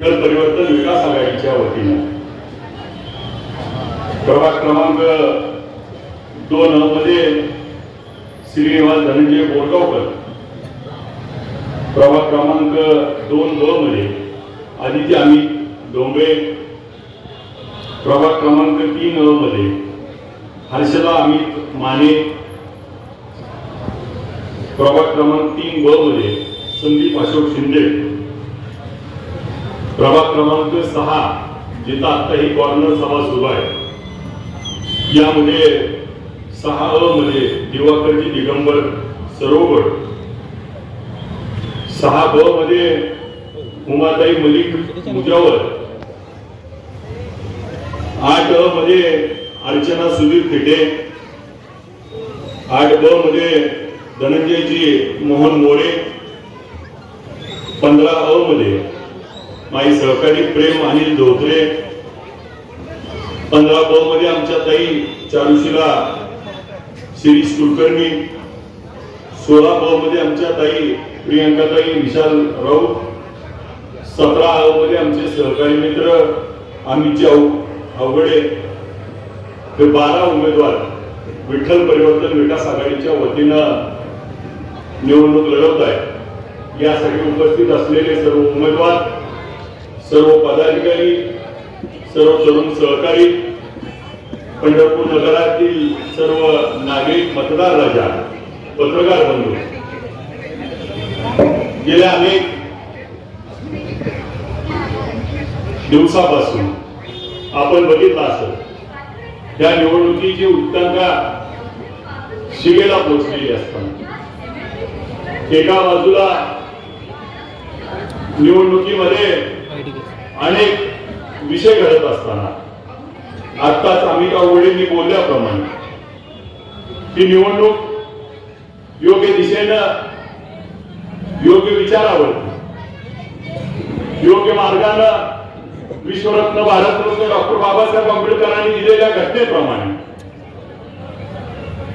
जल परिवर्तन विकास आघाडीच्या वतीनं. प्रभाग क्रमांक दोन मध्ये श्रीनिवास धनंजय बोरगावकर. प्रभाग क्रमांक दोन ब मध्ये आदित्य अमित डोंबे प्रभाग क्रमांक तीन अ मध्ये हर्षदा अमित माने. प्रभाग क्रमांक तीन ब मध्ये संदीप अशोक शिंदे. प्रभाग क्रमांक सहा जिथं आता ही कॉर्नर सभा सुरू आहे. यामध्ये सहा अ मध्ये दिवाकरजी दिगंबर सरोवर सहा ब मध्ये उमाताई मलिक मुजावर आठ अ मध्ये अर्चना सुधीर थिटे आठ ब मध्ये धनंजयजी मोहन मोरे पंधरा अ मध्ये माझी सहकारी प्रेम अनिल धोत्रे. पंधरा ब मध्ये आमच्या ताई चारुशिला शिरीष कुलकर्णी. सोळा ब मध्ये आमच्या ताई प्रियंकाताई विशाल राऊत. सतरा अ मध्ये आमचे सहकारी मित्र अमितजी अवघडे हे बारा उमेदवार विठ्ठल परिवर्तन विकास आघाडीच्या वतीनं निवडणूक लढवत आहे यासाठी उपस्थित असलेले सर्व उमेदवार सर्व पदाधिकारी सर्व तरुण सहकारी पंढरपूर नगरातील सर्व नागरिक मतदार राजा पत्रकार बंधू गेल्या अनेक दिवसापासून आपण बघितलं असं या निवडणुकीची उत्तंका शिगेला पोचलेली असताना. एका बाजूला निवडणुकीमध्ये अनेक विषय घडत असताना आत्ताच अमित मी बोलल्याप्रमाणे ही निवडणूक योग्य दिशेनं योग्य विचारावर योग्य मार्गानं विश्वरत्न भारतरत्न डॉक्टर बाबासाहेब आंबेडकरांनी दिलेल्या घटनेप्रमाणे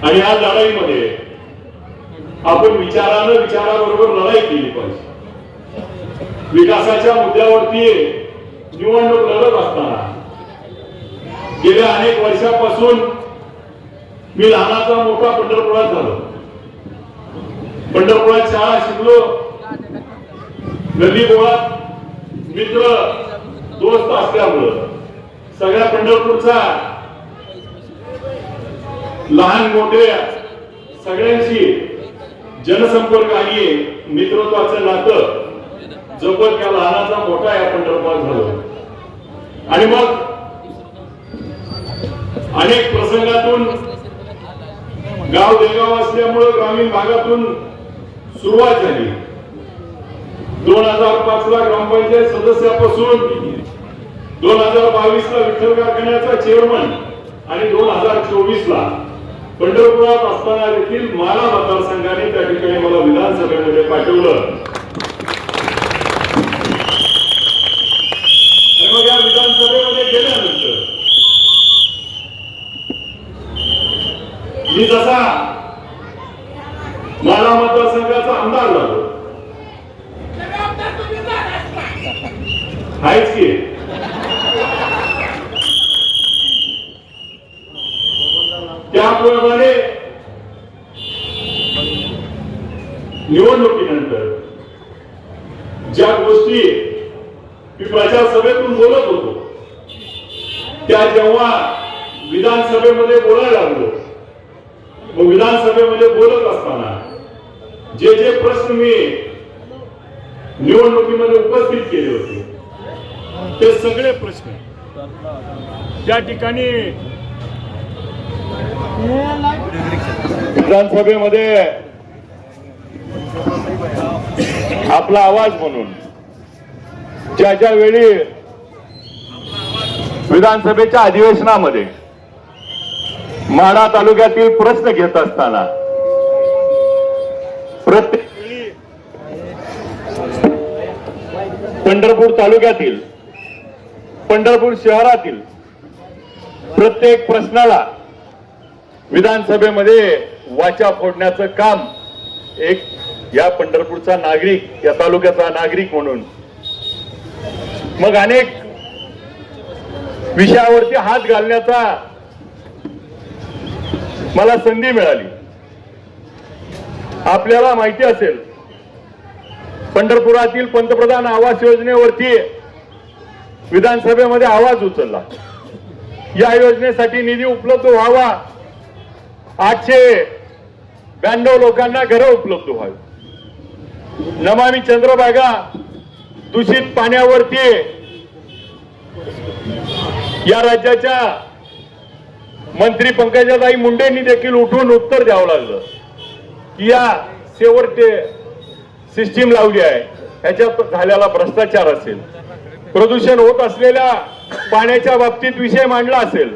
आणि या लढाईमध्ये आपण विचारानं विचाराबरोबर लढाई केली पाहिजे. विकासाच्या मुद्द्यावरती निवडणूक लढत असताना. गेल्या अनेक वर्षापासून मी लहानाचा मोठा पंढरपुरात झालो. पंढरपुरात शाळा शिकलो. नदी गोळात मित्र दोस्त असल्यामुळं सगळ्या पंढरपूरचा लहान मोठे सगळ्यांशी जनसंपर्क आणि मित्रत्वाचं नातं जपत त्या लहानाचा मोठा या पंढरपूर झालो. आणि मग अनेक प्रसंगातून गाव देगाव असल्यामुळं ग्रामीण भागातून सुरुवात झाली. दोन हजार पाच ला ग्रामपंचायत सदस्यापासून दोन हजार बावीस ला विठ्ठल कारखान्याचा चेअरमन आणि दोन हजार चोवीस ला पंढरपुरात असताना देखील माला मतदारसंघाने त्या ठिकाणी मला विधानसभेमध्ये पाठवलं आणि मग या विधानसभेमध्ये गेल्यानंतर मी जसा मला मतदारसंघाचा आमदार झालो. आहेच की. त्याप्रमाणे निवडणुकीनंतर ज्या गोष्टी मी प्रचार सभेतून बोलत होतो त्या जेव्हा विधानसभेमध्ये बोलायला लागलो मग विधानसभेमध्ये बोलत असताना जे जे प्रश्न मी निवडणुकीमध्ये उपस्थित केले होते ते सगळे प्रश्न त्या ठिकाणी विधानसभेमध्ये आपला आवाज म्हणून ज्या ज्या वेळी विधानसभेच्या अधिवेशनामध्ये माडा तालुक्यातील प्रश्न घेत असताना प्रत्येक पंढरपूर तालुक्यातील पंढरपूर शहरातील प्रत्येक प्रश्नाला विधानसभेमध्ये वाचा फोडण्याचं काम एक या पंढरपूरचा नागरिक या तालुक्याचा नागरिक म्हणून. मग अनेक विषयावरती हात घालण्याचा मला संधी मिळाली. आपल्याला माहिती असेल पंढरपुरातील पंतप्रधान आवास योजनेवरती विधानसभेमध्ये आवाज उचलला. या योजनेसाठी निधी उपलब्ध व्हावा आठशे ब्याण्णव लोकांना घरं उपलब्ध व्हावी. नमामी चंद्रभागा दूषित पाण्यावरती या राज्याच्या मंत्री पंकजाताई मुंडेंनी देखील उठून उत्तर द्यावं लागलं. की या शेवटचे सिस्टीम लावली आहे. ह्याच्यात झालेला भ्रष्टाचार असेल. प्रदूषण होत असलेल्या पाण्याच्या बाबतीत विषय मांडला असेल.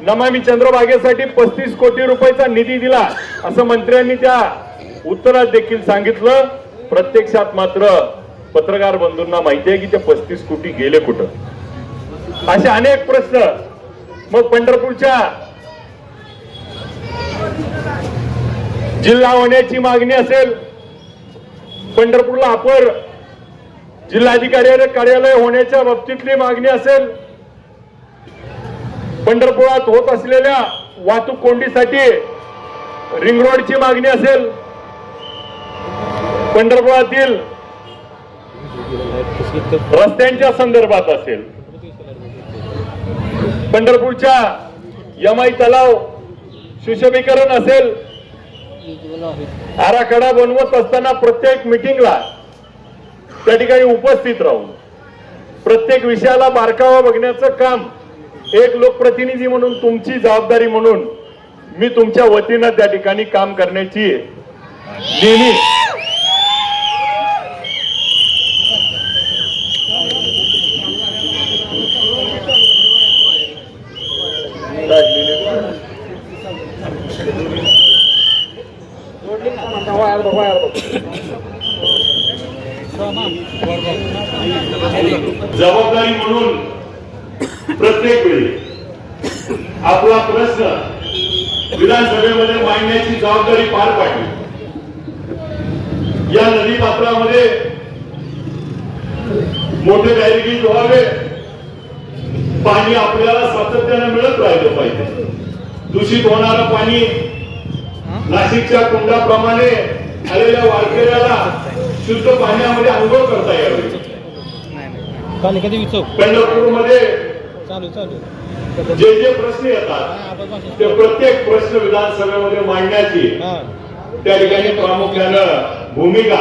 नमामी चंद्रभागेसाठी पस्तीस कोटी रुपयाचा निधी दिला असं मंत्र्यांनी त्या उत्तरात देखील सांगितलं. प्रत्यक्षात मात्र पत्रकार बंधूंना माहिती आहे की ते पस्तीस कोटी गेले कुठं? असे अनेक प्रश्न मग पंढरपूरच्या जिल्हा होण्याची मागणी असेल पंढरपूरला अपर जिल्हाधिकारी कार्यालय होण्याच्या बाबतीतली मागणी असेल पंढरपुरात होत असलेल्या वाहतूक कोंडीसाठी रिंग रोडची मागणी असेल पंढरपुरातील रस्त्यांच्या संदर्भात असेल. पंढरपूरच्या यमाई तलाव सुशोभीकरण असेल आराखडा बनवत असताना प्रत्येक मिटिंगला त्या ठिकाणी उपस्थित राहून प्रत्येक विषयाला बारकावा बघण्याचं काम एक लोकप्रतिनिधी म्हणून तुमची जबाबदारी म्हणून मी तुमच्या वतीनं त्या ठिकाणी काम करण्याची नेहमी जबाबदारी म्हणून प्रत्येक वेळी आपला प्रश्न विधानसभेमध्ये मांडण्याची जबाबदारी पार पाडली या नदी पात्रामध्ये मोठे बॅरिगेज व्हावे पाणी आपल्याला सातत्यानं मिळत राहिलं पाहिजे दूषित होणारं पाणी नाशिकच्या कुंडाप्रमाणे आलेल्या वारकऱ्याला शुद्ध पाण्यामध्ये आंघोळ करता यावी. चालू चालू. जे जे प्रश्न येतात ते प्रत्येक प्रश्न विधानसभेमध्ये मांडण्याची त्या ठिकाणी प्रामुख्यानं भूमिका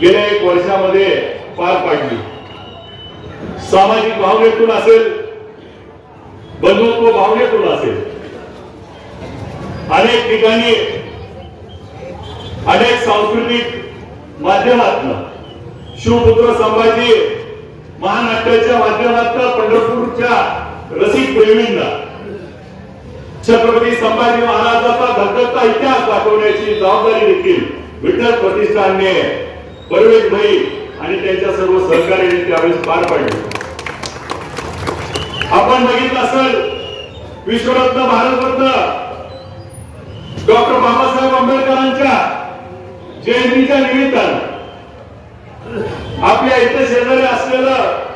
गेल्या एक वर्षामध्ये पार पाडली. सामाजिक भावनेतून असेल बंधुत्व भावनेतून असेल अनेक ठिकाणी अनेक सांस्कृतिक माध्यमातून शिवपुत्र संभाजी महानाट्याच्या माध्यमातून पंढरपूरच्या रसिक प्रेमींना छत्रपती संभाजी महाराजांचा धगधगता इतिहास दाखवण्याची जबाबदारी देखील विठ्ठल प्रतिष्ठानने परवेश भाई आणि त्यांच्या सर्व सहकार्याने त्यावेळेस पार पाडले. आपण बघितलं असेल विश्वरत्न भारतरत्न डॉक्टर बाबासाहेब आंबेडकरांच्या जयंतीच्या निमित्तानं आपल्या इथे शेजारी असलेलं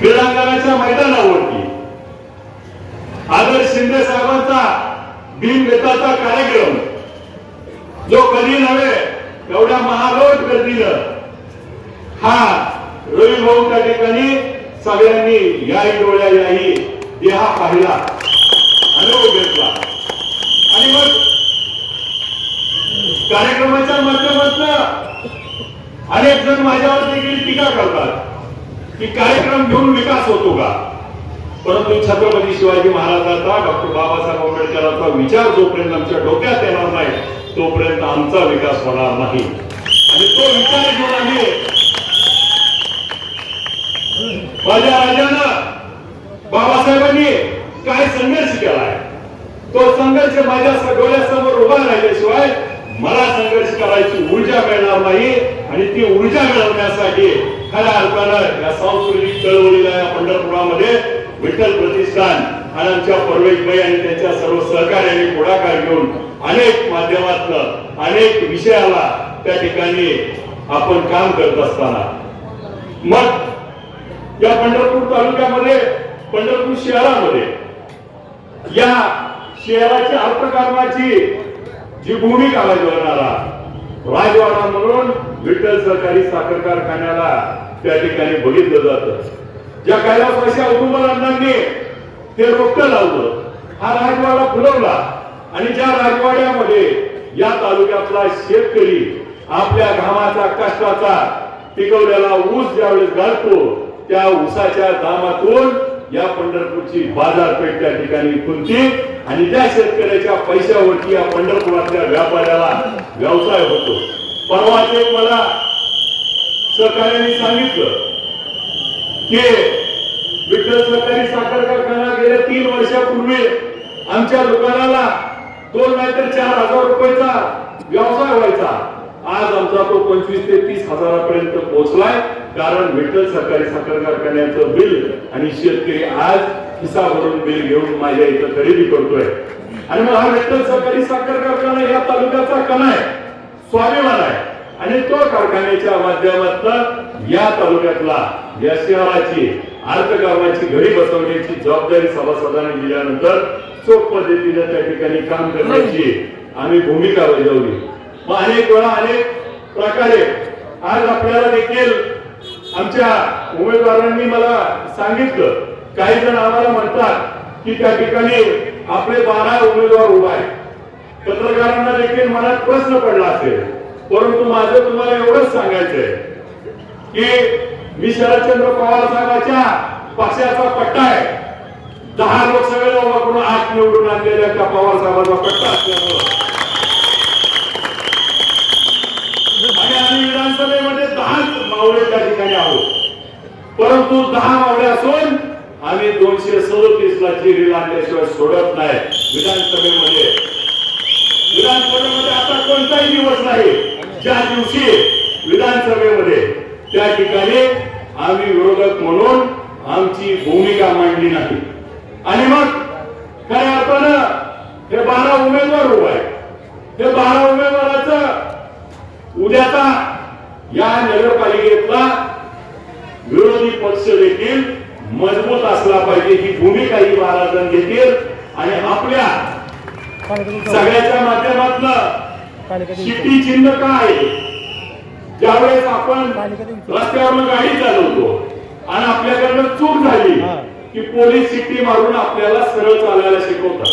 क्रीडांगणाच्या मैदानावरती आदर्श शिंदे साहेबांचा भीमगीताचा कार्यक्रम जो कधी नव्हे एवढ्या महालोट गर्दीनं हा रवी भाऊ त्या ठिकाणी सगळ्यांनी याही डोळ्या याही हा पाहिला. अनुभव घेतला आणि मग कार्यक्रमाच्या माध्यमातून अनेक जण माझ्यावर देखील टीका करतात की कार्यक्रम घेऊन विकास होतो का? परंतु छत्रपती शिवाजी महाराजांचा डॉक्टर बाबासाहेब आंबेडकरांचा विचार जोपर्यंत आमच्या डोक्यात येणार नाही तोपर्यंत आमचा विकास होणार नाही. आणि तो विचार घेऊन आम्ही माझ्या राजांना बाबासाहेबांनी काय संघर्ष केलाय? तो संघर्ष माझ्या डोळ्यासमोर उभा राहिल्याशिवाय मला संघर्ष करायची ऊर्जा मिळणार नाही आणि ती ऊर्जा मिळवण्यासाठी खऱ्या अर्थानं या सांस्कृतिक चळवळीला या पंढरपुरामध्ये विठ्ठल प्रतिष्ठान आणि आमच्या परवेशबाई आणि त्यांच्या सर्व सहकार्याने पुढाकार घेऊन अनेक माध्यमातनं अनेक विषयाला त्या ठिकाणी आपण काम करत असताना. मग या पंढरपूर तालुक्यामध्ये पंढरपूर शहरामध्ये या शहराच्या अर्थकारणाची जी भूमिका बजावणारा राजवाडा म्हणून विठ्ठल सहकारी साखर कारखान्याला त्या ठिकाणी बघितलं जात. ज्या कैलासवासी औदुंबरांनी ते रोपटं लावलं. हा राजवाडा फुलवला आणि ज्या राजवाड्यामध्ये या तालुक्यातला शेतकरी आपल्या घामाचा कष्टाचा पिकवलेला ऊस ज्यावेळेस घालतो त्या ऊसाच्या दामातून या पंढरपूरची बाजारपेठ त्या ठिकाणी खुलते आणि त्या शेतकऱ्याच्या पैशावरती या पंढरपुरातल्या व्यापाऱ्याला व्यवसाय होतो. परवा ते मला सहकार्याने सांगितलं की विठ्ठल सहकारी साखर कारखाना गेल्या तीन वर्षापूर्वी आमच्या दुकानाला दोन नाहीतर चार हजार रुपयाचा व्यवसाय व्हायचा. आज आमचा तो पंचवीस ते तीस हजारापर्यंत पोहोचलाय. कारण विठ्ठल सहकारी साखर कारखान्याचं बिल आणि शेतकरी आज खिसा भरून बिल घेऊन माझ्या इथं खरेदी करतोय. आणि मग हा विठ्ठल सहकारी साखर कारखाना या तालुक्याचा कणा आहे. स्वाभिमान आहे. आणि तो कारखान्याच्या माध्यमातून या तालुक्यातला या शहराची अर्थकारणाची घडी बसवण्याची जबाबदारी सभासदांनी दिल्यानंतर चोख पद्धतीने त्या ठिकाणी काम करण्याची आम्ही भूमिका बजावली. मग अनेक वेळा अनेक प्रकारे आज आपल्याला देखील आमच्या उमेदवारांनी मला सांगितलं. काही जण आम्हाला म्हणतात की त्या ठिकाणी आपले बारा उमेदवार उभा आहेत. पत्रकारांना देखील मनात प्रश्न पडला असेल. परंतु माझं तुम्हाला एवढंच सांगायचंय की मी शरदचंद्र पवार साहेबांच्या पक्षाचा पट्टा आहे. दहा लोकसभेला उभा करून आठ निवडून आणलेल्या त्या पवार साहेबांचा पट्टा असल्यामुळं आणि आम्ही विधानसभेमध्ये दहाच मावळे त्या ठिकाणी आहोत. परंतु दहा मावळे असून आम्ही दोनशे सदोतीस ला चिरी लागल्याशिवाय सोडत नाही विधानसभेमध्ये. विधानसभेमध्ये आता कोणताही दिवस नाही. ज्या दिवशी विधानसभेमध्ये त्या ठिकाणी आम्ही विरोधक म्हणून आमची भूमिका मांडली नाही. आणि मग खऱ्या अर्थानं हे बारा उमेदवार उभा आहे हे बारा उमेदवाराचं उद्याचा या नगरपालिकेतला विरोधी पक्ष देखील मजबूत असला पाहिजे. ही भूमिका ही जण घेतील आणि आपल्या सगळ्याच्या माध्यमातून शिट्टी चिन्ह काय आहे? ज्यावेळेस आपण रस्त्यावरून गाडी चालवतो आणि आपल्याकडनं चूक झाली की पोलीस शिट्टी मारून आपल्याला सरळ चालायला शिकवतात.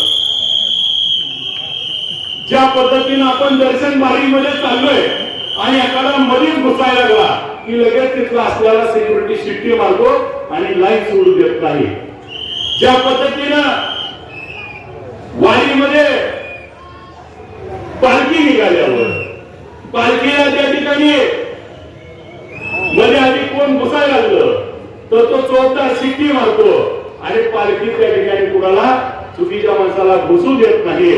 ज्या पद्धतीनं आपण दर्शन बारीमध्ये चाललोय आणि एखादा मधीच घुसायला लागला की लगेच तिथला असलेला सिक्युरिटी शिट्टी मारतो आणि लाईन सोडून देत नाही. ज्या पद्धतीनं वारीमध्ये पालखी निघाल्यावर पालखीला त्या ठिकाणी मध्ये आधी कोण घुसायला लागलं तर तो चोरदार शिट्टी मारतो. आणि पालखी त्या ठिकाणी कुणाला? चुकीच्या माणसाला घुसू देत नाही.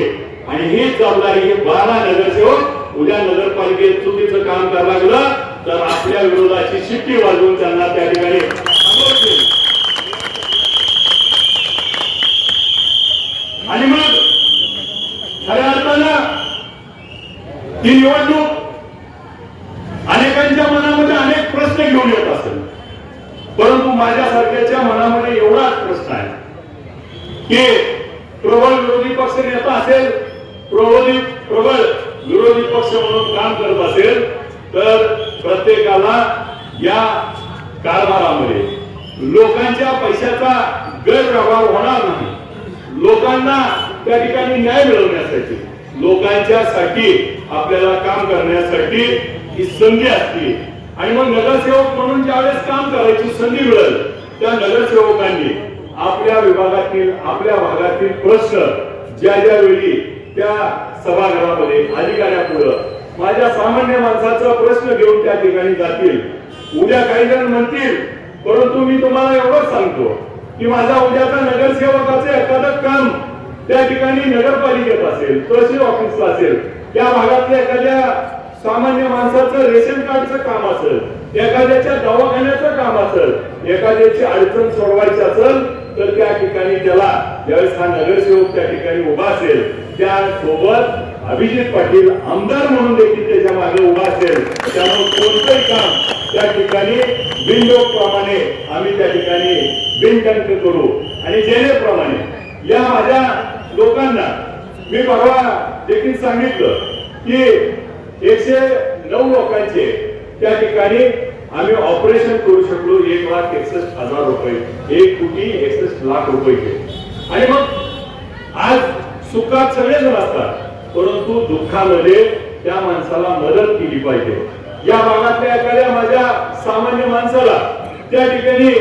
आणि ही जबाबदारी हे बारा नगरसेवक उद्या नगरपालिकेत चुकीचं काम करायला लागलं तर आपल्या विरोधाची शिट्टी वाजवून त्यांना त्या ठिकाणी आणि मग खऱ्या अर्थानं ती निवडणूक अनेकांच्या मनामध्ये अनेक प्रश्न घेऊन येत असेल. परंतु माझ्यासारख्याच्या मनामध्ये एवढाच प्रश्न आहे की प्रबळ विरोधी पक्ष नेता असेल प्रबोधित प्रबळ विरोधी पक्ष म्हणून काम करत असेल तर प्रत्येकाला या कारभारामध्ये लोकांच्या पैशाचा गैरव्यवहार होणार नाही. लोकांना त्या ठिकाणी न्याय मिळवण्यासाठी लोकांच्या साठी आपल्याला काम करण्यासाठी ही संधी असते. आणि मग नगरसेवक म्हणून ज्यावेळेस काम करायची संधी मिळेल त्या नगरसेवकांनी आपल्या विभागातील आपल्या भागातील प्रश्न ज्या ज्या वेळी त्या सभागृहामध्ये अधिकाऱ्यापुढं माझ्या सामान्य माणसाचा प्रश्न घेऊन त्या ठिकाणी जातील. उद्या काही जण म्हणतील परंतु मी तुम्हाला एवढंच सांगतो की माझा उद्याचा नगरसेवकाचे एखादं काम त्या ठिकाणी नगरपालिकेत असेल तहसील ऑफिसला असेल त्या भागातल्या एखाद्या सामान्य माणसाचं रेशन कार्डचं काम असेल एखाद्याच्या दवाखान्याचं काम असेल एखाद्याची अडचण सोडवायची असेल तर त्या ठिकाणी त्याला ज्यावेळेस हा नगरसेवक त्या ठिकाणी उभा असेल त्या सोबत अभिजित पाटील आमदार म्हणून देखील त्याच्यामागे उभा असेल. त्यामुळे कोणतंही काम त्या ठिकाणी बिनडोकप्रमाणे आम्ही त्या ठिकाणी बिनटंक करू. आणि जेणेप्रमाणे या माझ्या लोकांना मी परवा देखील सांगितलं की एकशे नऊ लोकांचे त्या ठिकाणी आम्ही ऑपरेशन करू शकलो एक लाख एकसष्ट हजार रुपये. एक कोटी एकसष्ट लाख रुपये आणि मग आज सुखात सगळेजण असतात परंतु दुःखामध्ये त्या माणसाला मदत केली पाहिजे. या भागातल्या एखाद्या माझ्या सामान्य माणसाला त्या ठिकाणी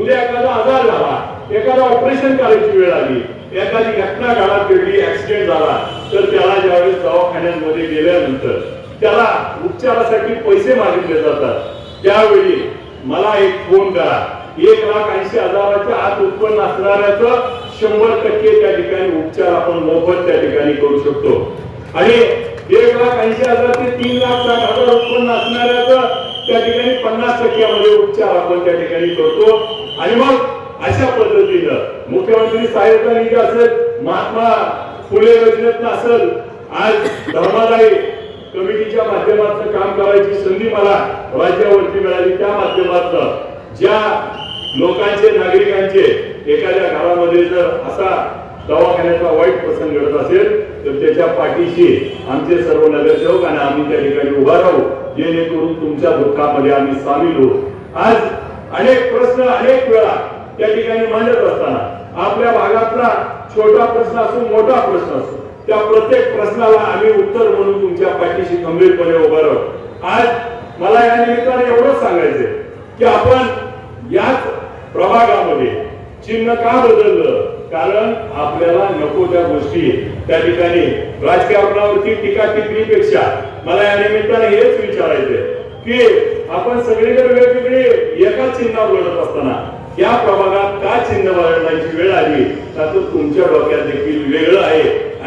उद्या एखादा आजार झाला एखादा ऑपरेशन करायची वेळ आली एखादी घटना काळात घडली ऍक्सिडेंट झाला तर त्याला ज्यावेळेस दवाखान्यांमध्ये गेल्यानंतर त्याला उपचारासाठी पैसे मागितले जातात. त्यावेळी मला एक फोन करा. एक लाख ऐंशी हजाराच्या आत उत्पन्न असणाऱ्याचं शंभर टक्के त्या ठिकाणी उपचार आपण मोफत त्या ठिकाणी करू शकतो. आणि एक लाख ऐंशी हजार ते तीन लाख साठ हजार उत्पन्न असणाऱ्याचं त्या ठिकाणी पन्नास टक्क्यामध्ये उपचार आपण त्या ठिकाणी करतो. आणि मग अशा पद्धतीनं मुख्यमंत्री सहायता निधी असेल महात्मा फुले योजनेत असेल आज धर्मादायी कमिटीच्या माध्यमातून काम करायची संधी मला राज्यावरती मिळाली त्या माध्यमातून. ज्या लोकांचे नागरिकांचे एखाद्या घरामध्ये जर असा दवाखान्याचा वाईट प्रसंग घडत असेल तर त्याच्या पाठीशी आमचे सर्व नगरसेवक आणि आम्ही त्या ठिकाणी उभा राहू जेणेकरून तुमच्या दुःखामध्ये आम्ही सामील होऊ. आज अनेक प्रश्न अनेक वेळा त्या ठिकाणी मांडत असताना आपल्या भागातला छोटा प्रश्न असो मोठा प्रश्न असो त्या प्रत्येक प्रश्नाला आम्ही उत्तर म्हणून तुमच्या पाठीशी गंभीरपणे उभं राहू. आज मला या निमित्ताने एवढंच सांगायचंय की आपण याच प्रभागामध्ये चिन्ह का बदललं? कारण आपल्याला नको त्या गोष्टी. त्या ठिकाणी राजकारणावरती टीका टिपणीपेक्षा मला या निमित्ताने हेच विचारायचंय की आपण सगळीकडे वेगवेगळे एका चिन्हावर लढत असताना या प्रभागात का चिन्ह बदलण्याची वेळ आली? त्याचं तुमच्या डोक्यात देखील वेगळं आहे.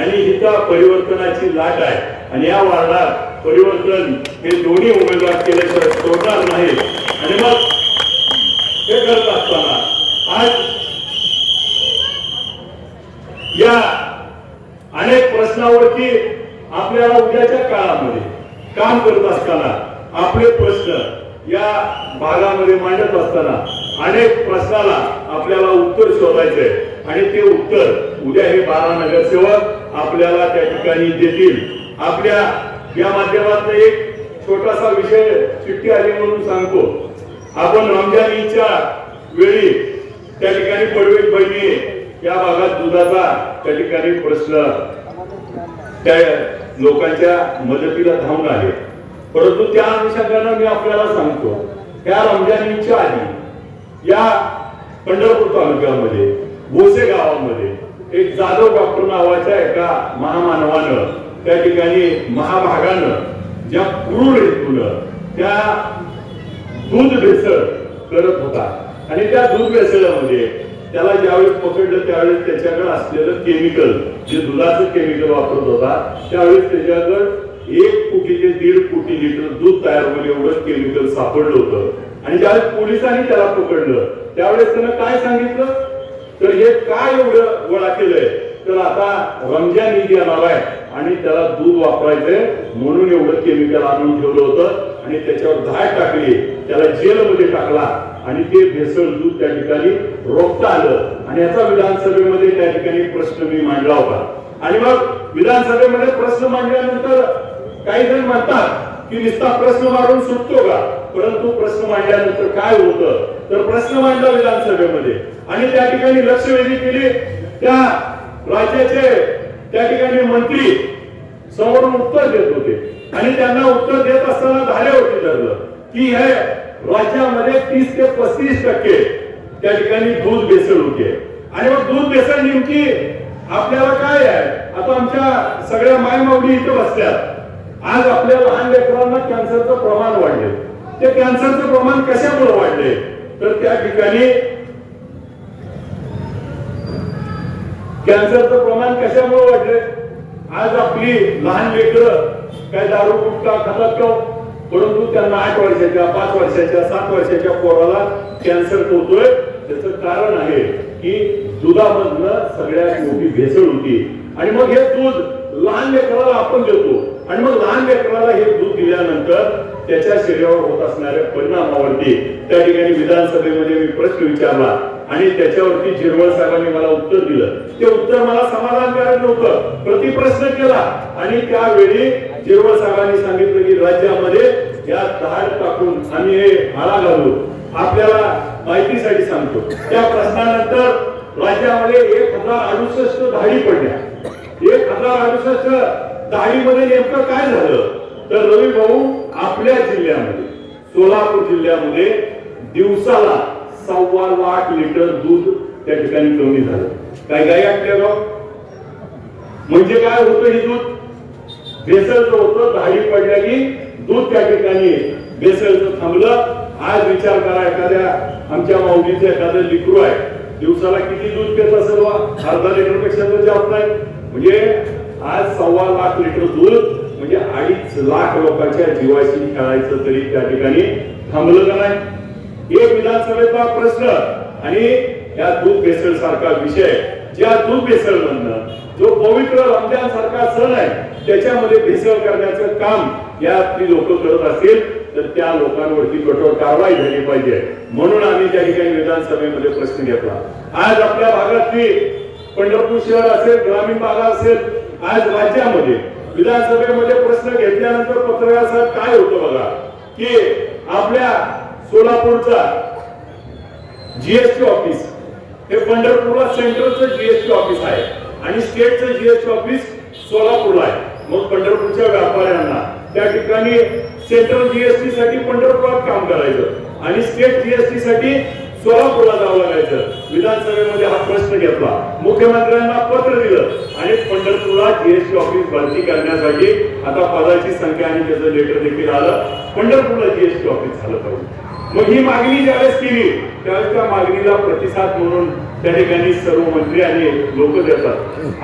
आणि इथं परिवर्तनाची लाट आहे. आणि या वार्डात परिवर्तन हे दोन्ही उमेदवार तर तोताच नाही. आणि मग हे करत असताना आज या अनेक प्रश्नावरती आपल्याला उद्याच्या काळामध्ये काम करत असताना आपले प्रश्न या भागामध्ये मांडत असताना अनेक प्रश्नाला आपल्याला उत्तर शोधायचे आणि ते उत्तर उद्या हे बारा नगरसेवक आपल्याला त्या ठिकाणी देतील. आपल्या या माध्यमातून एक छोटासा विषय चिठ्ठी आली म्हणून सांगतो. आपण रमजान ईदच्या वेळी त्या ठिकाणी पडवेट बहिणी. या भागात दुधाचा त्या ठिकाणी प्रश्न. त्या लोकांच्या मदतीला धावून आले परंतु त्या अनुषंगानं मी आपल्याला सांगतो त्या रमजान ईदच्या आधी या पंढरपूर तालुक्यामध्ये भोसे गावामध्ये एक जाधव डॉक्टर नावाच्या एका महामानवानं त्या ठिकाणी महाभागानं ज्या क्रूर हेतून त्या दूध भेसळ करत होता. आणि त्या दूध भेसळामध्ये त्याला ज्यावेळेस पकडलं त्यावेळेस त्याच्याकडे असलेलं केमिकल जे दुधाचं केमिकल वापरत होता त्यावेळेस त्याच्याकडे एक कोटी ते दीड कोटी लिटर दूध तयार होईल एवढं केमिकल सापडलं होतं. आणि ज्यावेळेस पोलिसांनी त्याला पकडलं त्यावेळेस त्यानं काय सांगितलं? तर हे काय एवढं गोळा केलंय? तर आता रमजान ईद येणार आहे आणि त्याला दूध वापरायचंय म्हणून एवढं केमिकल आणून ठेवलं होतं आणि त्याच्यावर धाय टाकली. त्याला जेलमध्ये टाकला आणि ते भेसळ दूध त्या ठिकाणी रोखता आलं. आणि याचा विधानसभेमध्ये त्या ठिकाणी प्रश्न मी मांडला होता. आणि मग विधानसभेमध्ये प्रश्न मांडल्यानंतर काही जण म्हणतात की नुसता प्रश्न मारून सुटतो का? परंतु प्रश्न मांडल्यानंतर काय होतं? तर प्रश्न मांडला विधानसभेमध्ये. आणि त्या ठिकाणी लक्षवेधी केली. त्या राज्याचे त्या ठिकाणी मंत्री समोरून उत्तर देत होते. आणि त्यांना उत्तर देत असताना झाले होते ठरलं की हे राज्यामध्ये तीस ते पस्तीस टक्के त्या ठिकाणी दूध भेसळ होते. आणि मग दूध भेसळ नेमकी आपल्याला काय आहे? आता आमच्या सगळ्या मायमावडी इथं बसल्यात आज आपल्या लहान लेकरांना कॅन्सरचं प्रमाण वाढले. ते कॅन्सरचं प्रमाण कशामुळे वाढले? तर त्या ठिकाणी कॅन्सरचं प्रमाण कशामुळे वाढले आज आपली लहान लेकरं काय दारू गुटखा खातात का? परंतु त्यांना आठ वर्षाच्या पाच वर्षाच्या सात वर्षाच्या पोराला कॅन्सर होतोय. त्याचं कारण आहे की दुधामधनं सगळ्यात मोठी भेसळ होती. आणि मग हे दूध लहान लेकराला आपण देतो. आणि मग लहान लेकराला हे दूध दिल्यानंतर त्याच्या शरीरावर होत असणाऱ्या परिणामावरती त्या ठिकाणी विधानसभेमध्ये मी प्रश्न विचारला. आणि त्याच्यावरती झिरवळ साहेबांनी मला उत्तर दिलं. ते उत्तर मला समाधानकारक नव्हतं. प्रतिप्रश्न केला. आणि त्यावेळी झिरवळ साहेबांनी सांगितलं की राज्यामध्ये या धाड टाकून आम्ही हे आळा घालू. आपल्याला माहितीसाठी सांगतो. त्या प्रश्नानंतर राज्यामध्ये एक हजार अडुसष्ट धाडी पडल्या. एक हजार अडुसष्ट धाडीमध्ये नेमकं काय झालं? तर रवी भाऊ आपल्या जिल्ह्यामध्ये सोलापूर जिल्ह्यामध्ये दिवसाला सव्वा लाख लिटर दूध त्या ठिकाणी कमी झालं. काय काय आपल्या गाव म्हणजे काय होतं हे दूध? भेसळचं होतं धाडी पडल्या की दूध त्या ठिकाणी भेसळचं थांबलं. आज विचार करा एखाद्या आमच्या माऊलीचं एखादं लिकरू आहे. दिवसाला किती दूध पित असेल वा? अर्धा लिटरपेक्षा तर म्हणजे जास्त नाही म्हणजे आज सव्वा लाख लिटर दूध म्हणजे अडीच लाख लोकांच्या जीवाशी खेळायचं तरी त्या ठिकाणी थांबलं का नाही? हे विधानसभेचा प्रश्न आणि या दूध भेसळ सारखा विषय ज्या दूध भेसळ म्हणणं जो पवित्र रमजान सारखा सण आहे त्याच्यामध्ये भेसळ करण्याचं काम या लोक करत असतील तर त्या लोकांवरती कठोर कारवाई झाली पाहिजे. म्हणून आम्ही त्या ठिकाणी विधानसभेमध्ये प्रश्न घेतला. आज आपल्या भागातली पंढरपूर शहर असेल ग्रामीण भाग असेल आज राज्यामध्ये विधानसभेमध्ये प्रश्न घेतल्यानंतर पत्रकार साहेब काय होतं बघा की आपल्या सोलापूरचा जीएसटी ऑफिस हे पंढरपूरला सेंट्रलचं जीएसटी ऑफिस आहे. आणि स्टेटचं जीएसटी ऑफिस सोलापूरला आहे. मग पंढरपूरच्या व्यापाऱ्यांना. त्या ठिकाणी सेंट्रल जीएसटी साठी पंढरपुरात काम करायचं. आणि स्टेट जीएसटी साठी सोलापूरला जावं लागायचं. विधानसभेमध्ये हा प्रश्न घेतला. मुख्यमंत्र्यांना पत्र दिलं. आणि पंढरपूरला जीएसटी ऑफिस भरती करण्यासाठी आता पदाची संख्या आणि त्याचं लेटर देखील आलं. पंढरपूरला जीएसटी ऑफिस झालं पाहिजे. मग ही मागणी ज्यावेळेस केली त्यावेळेस त्या मागणीला प्रतिसाद म्हणून त्या ठिकाणी सर्व मंत्री आणि लोक देतात.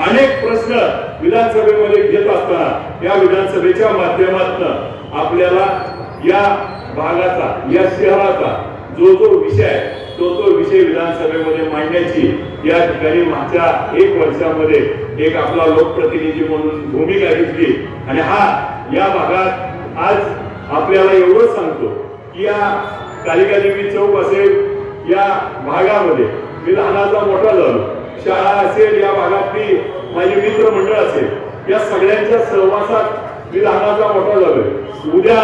अनेक प्रश्न विधानसभेमध्ये घेत असताना या विधानसभेच्या माध्यमातून आपल्याला या भागाचा या शहराचा जो जो विषय आहे तो तो विषय विधानसभेमध्ये मांडण्याची या ठिकाणी मागच्या एक वर्षामध्ये एक आपला लोकप्रतिनिधी म्हणून भूमिका घेतली. आणि हा या भागात आज आपल्याला एवढंच सांगतो की या कालिका देवी चौक असेल या भागामध्ये. मी लहानाचा मोठा झालो. शाळा असेल या भागातली माझी मित्र मंडळ असेल. या सगळ्यांच्या सहवासात मी लहानाचा मोठा झालोय. उद्या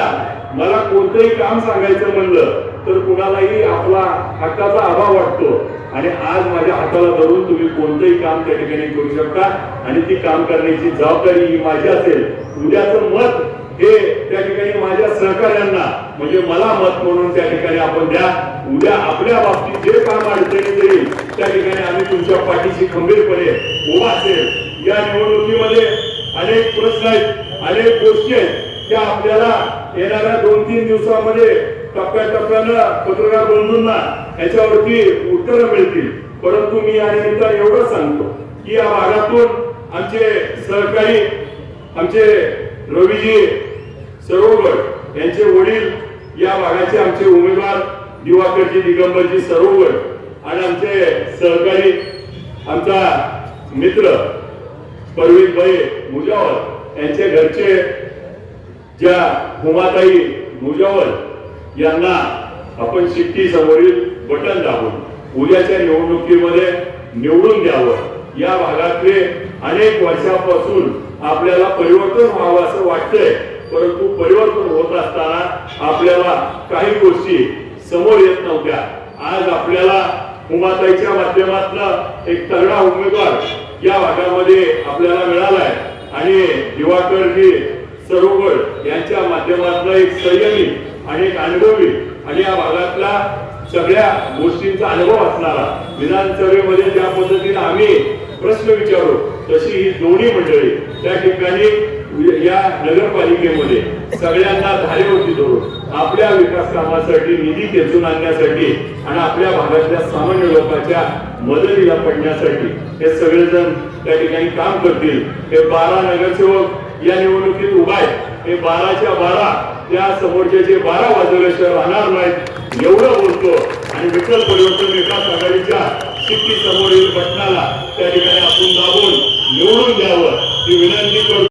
मला कोणतंही काम सांगायचं म्हणलं तर कुणालाही आपला हक्काचा अभाव वाटतो. आणि आज माझ्या हाताला धरून तुम्ही कोणतंही काम त्या ठिकाणी करू शकता. आणि ती काम करण्याची जबाबदारी ही माझी असेल. उद्याचं मत हे त्या ठिकाणी माझ्या सहकार्यांना म्हणजे मला मत म्हणून त्या ठिकाणी आपण द्या. उद्या आपल्या बाबतीत जे काम अडचणीत येईल त्या ठिकाणी आम्ही तुमच्या पाठीशी खंबीरपणे उभा असेल. या निवडणुकीमध्ये अनेक प्रश्न आहेत अनेक गोष्टी आहेत. त्या आपल्याला येणाऱ्या दोन तीन दिवसामध्ये टप्प्याटप्प्यानं पत्रकार बंधूंना याच्यावरती उत्तरं मिळतील. परंतु मी या निमित्तानं एवढंच सांगतो की या भागातून आमचे सहकारी आमचे रवीजी सरोवर यांचे वडील या भागाचे आमचे उमेदवार दिवाकरजी दिगंबरजी सरोवर आणि आमचे सहकारी आमचा मित्र परवीन भाई मुजावर यांचे घरचे ज्या हुमाताई मुजावर यांना आपण शिट्टी समोरील बटन दाबून उद्याच्या निवडणुकीमध्ये निवडून द्यावं. या भागातले अनेक वर्षापासून आपल्याला परिवर्तन व्हावं असं वाटतंय. परंतु परिवर्तन होत असताना आपल्याला काही गोष्टी समोर येत नव्हत्या. आज आपल्याला उमाताईच्या माध्यमातून एक तगडा उमेदवार या भागामध्ये आपल्याला मिळालाय. आणि दिवाकरजी सरोवर यांच्या माध्यमातून एक संयमी आणि एक अनुभवी आणि या भागातला सगळ्या गोष्टींचा अनुभव असणारा विधानसभेमध्ये ज्या पद्धतीने आम्ही प्रश्न विचारू तशी ही दोन्ही मंडळी त्या ठिकाणी म्हणजे या नगरपालिकेमध्ये सगळ्यांना धारेवरती धरून आपल्या विकास कामासाठी निधी खेचून आणण्यासाठी आणि आपल्या भागातल्या सामान्य लोकांच्या मदतीला पडण्यासाठी हे सगळेजण त्या ठिकाणी काम करतील. हे बारा नगरसेवक या निवडणुकीत उभा आहेत. हे बाराच्या बारा त्या समोरचे जे बारा वाजवल्याशिवाय राहणार नाहीत एवढं बोलतो. आणि विठ्ठल परिवर्तन विकास आघाडीच्या शिट्टी समोरील बटनाला त्या ठिकाणी आपण दाबून निवडून द्यावं. ही विनंती करतो.